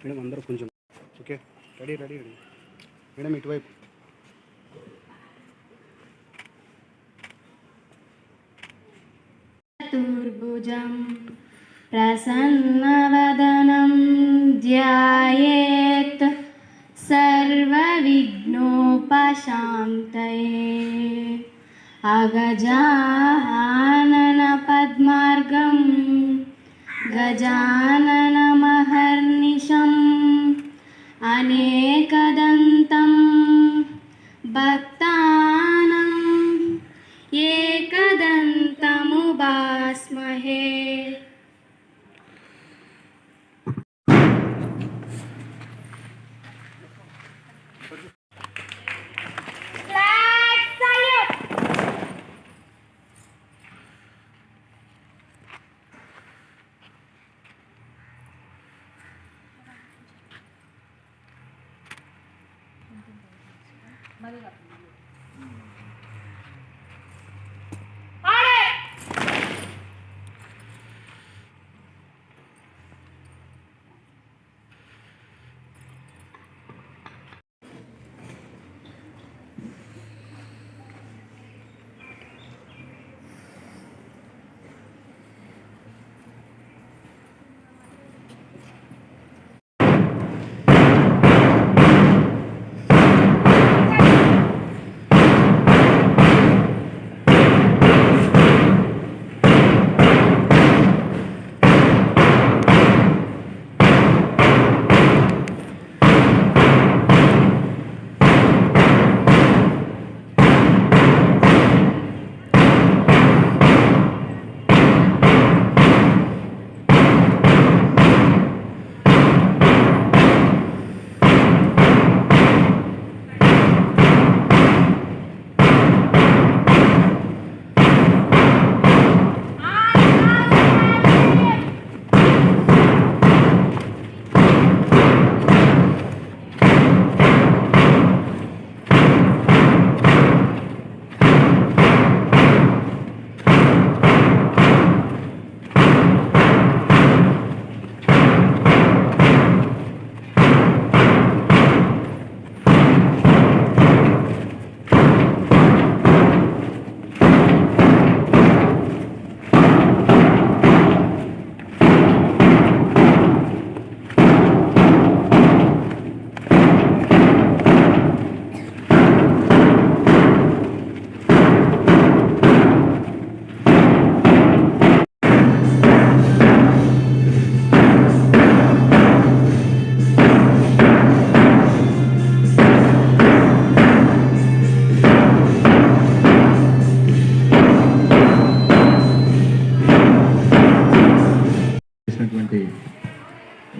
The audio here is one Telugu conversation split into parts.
మేడం అందరూ కొంచెం okay ready ready ready madam ఇటువైపు चतुर्भुजं प्रसन्नवदनं ध्यायेत् सर्वविघ्नोपशान्तये अगजाननपद्मार्गं गजाननमहर्निशम् अनेकदन्तं ब 丸が。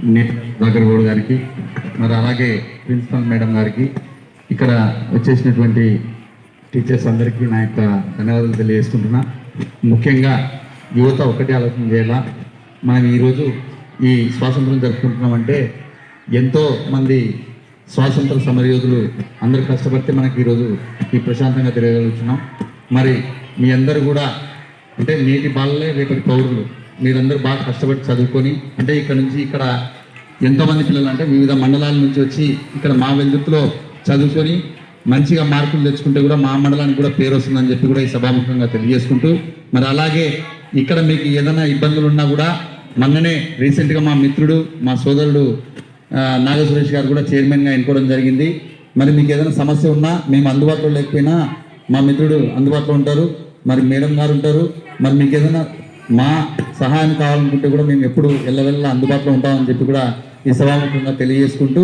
రాఘరగౌడ్ గారికి మరి అలాగే ప్రిన్సిపల్ మేడం గారికి ఇక్కడ వచ్చేసినటువంటి టీచర్స్ అందరికీ నా యొక్క ధన్యవాదాలు తెలియజేసుకుంటున్నా. ముఖ్యంగా యువత ఒకటి ఆలోచన చేయాలా? మనం ఈరోజు ఈ స్వాతంత్రం జరుపుకుంటున్నామంటే ఎంతో మంది స్వాతంత్ర సమరయోధులు అందరూ కష్టపడితే మనకి ఈరోజు ఈ ప్రశాంతంగా తెలియగలుగుతున్నాం. మరి మీ అందరూ కూడా అంటే నేటి బాలలే రేపటి పౌరులు. మీరందరూ బాగా కష్టపడి చదువుకొని అంటే ఇక్కడ నుంచి ఇక్కడ ఎంతోమంది పిల్లలు అంటే వివిధ మండలాల నుంచి వచ్చి ఇక్కడ మా వెలుతులో చదువుకొని మంచిగా మార్కులు తెచ్చుకుంటే కూడా మా మండలానికి కూడా పేరు వస్తుందని చెప్పి కూడా ఈ సభాముఖంగా తెలియజేసుకుంటూ మరి అలాగే ఇక్కడ మీకు ఏదైనా ఇబ్బందులు ఉన్నా కూడా మొన్ననే రీసెంట్గా మా మిత్రుడు మా సోదరుడు నాగసురేష్ నాగ సురేష్ గారు కూడా చైర్మన్గా ఎన్నుకోవడం జరిగింది. మరి మీకు ఏదైనా సమస్య ఉన్నా మేము అందుబాటులో లేకపోయినా మా మిత్రుడు అందుబాటులో ఉంటారు. మరి మేడం గారు ఉంటారు. మరి మీకు ఏదైనా మా సహాయం కావాలనుకుంటే కూడా మేము ఎప్పుడు ఎల్లవెల్ల అందుబాటులో ఉంటామని చెప్పి కూడా ఈ సభాముఖంగా తెలియజేసుకుంటూ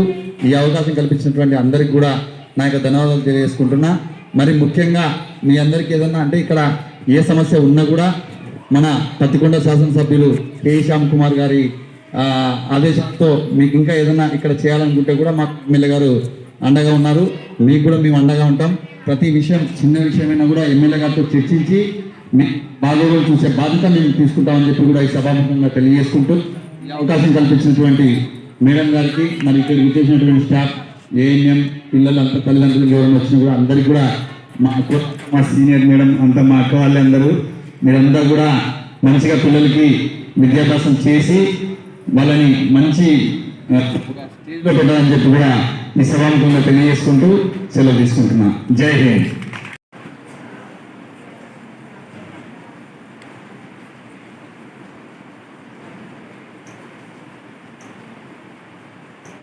ఈ అవకాశం కల్పించినటువంటి అందరికి కూడా నా యొక్క ధన్యవాదాలు తెలియజేసుకుంటున్నా. మరి ముఖ్యంగా మీ అందరికీ ఏదన్నా అంటే ఇక్కడ ఏ సమస్య ఉన్నా కూడా మన పత్తికొండ శాసనసభ్యులు కె. శ్యామ్ కుమార్ గారి ఆదేశంతో మీకు ఇంకా ఏదైనా ఇక్కడ చేయాలనుకుంటే కూడా మా ఎమ్మెల్యే గారు అండగా ఉన్నారు. మీకు కూడా మేము అండగా ఉంటాం. ప్రతి విషయం చిన్న విషయమైనా కూడా ఎమ్మెల్యే గారితో చర్చించి బాగోగులు చూసే బాధ్యత మేము తీసుకుంటామని చెప్పి కూడా ఈ సభాముఖంగా తెలియజేసుకుంటూ ఈ అవకాశం కల్పించినటువంటి మేడం గారికి మరి ఇక్కడ విచ్చేసినటువంటి స్టాఫ్ ఏఎన్ఎం పిల్లలు అంతా తల్లిదండ్రులు ఎవరైనా వచ్చినా కూడా అందరికీ కూడా మా మా సీనియర్ మేడం అంతా మా అక్క వాళ్ళందరూ మీరంతా కూడా మంచిగా పిల్లలకి విద్యాభ్యాసం చేసి వాళ్ళని మంచి స్టేజ్లో పెట్టాలని చెప్పి కూడా ఈ సభాముఖంగా తెలియజేసుకుంటూ సెలవు తీసుకుంటున్నా. జై హింద్.